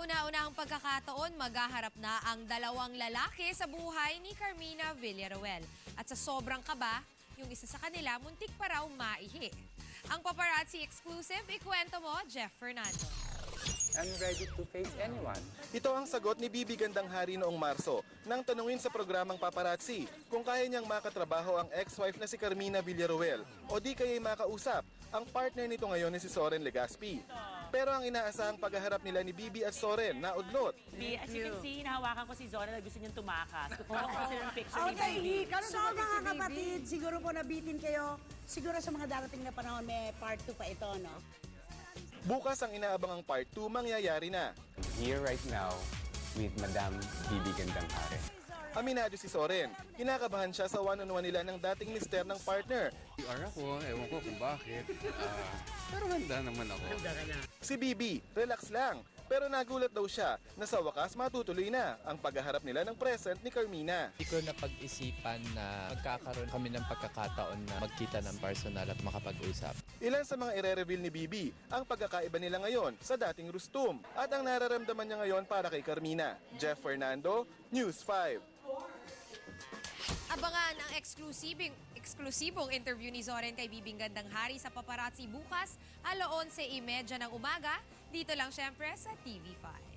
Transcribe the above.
kauna-unahang pagkakataon, maghaharap na ang dalawang lalaki sa buhay ni Carmina Villaruel. At sa sobrang kaba, yung isa sa kanila muntik pa raw maihi. Ang paparazzi exclusive, ikwento mo, Jeff Fernando. I'm ready to face anyone. Ito ang sagot ni Bibi Gandang Hari noong Marso nang tanungin sa programang Paparazzi kung kaya niyang makatrabaho ang ex-wife na si Carmina Villaruel o di kaya'y makausap ang partner nito ngayon ni si Soren Legaspi. Pero ang inaasahang paghaharap nila ni Bibi at Soren na udlot. Bi, as you can see, hinahawakan ko si Zora na gusto niyang tumakas. Kukuha ko sila ng picture ni Okay, Bibi. Karon So, mga si Bibi. kapatid, siguro po nabitin kayo. Siguro sa mga darating na panahon, may part 2 pa ito, no? Bukas ang inaabangang part 2 mangyayari na. Here right now with Madam Bibi Gandang Hari. Aminado si Soren. Kinakabahan siya sa one-on-one nila ng dating mister ng partner. PR ako, ewan ko kung bakit. Ah, pero handa naman ako. Si Bibi, relax lang. Pero nagulat daw siya na sa wakas matutuloy na ang paghaharap nila ng present ni Carmina. Hindi ko napag-isipan na magkakaroon kami ng pagkakataon na magkita ng personal at makapag-usap. Ilan sa mga ire-reveal ni Bibi ang pagkakaiba nila ngayon sa dating Rustum at ang nararamdaman niya ngayon para kay Carmina. Jeff Fernando, News 5. Abangan ang eksklusibong, eksklusibong interview ni Zoren kay Bibing Gandang Hari sa paparazzi bukas, alo 11.30 ng umaga, dito lang syempre sa TV5.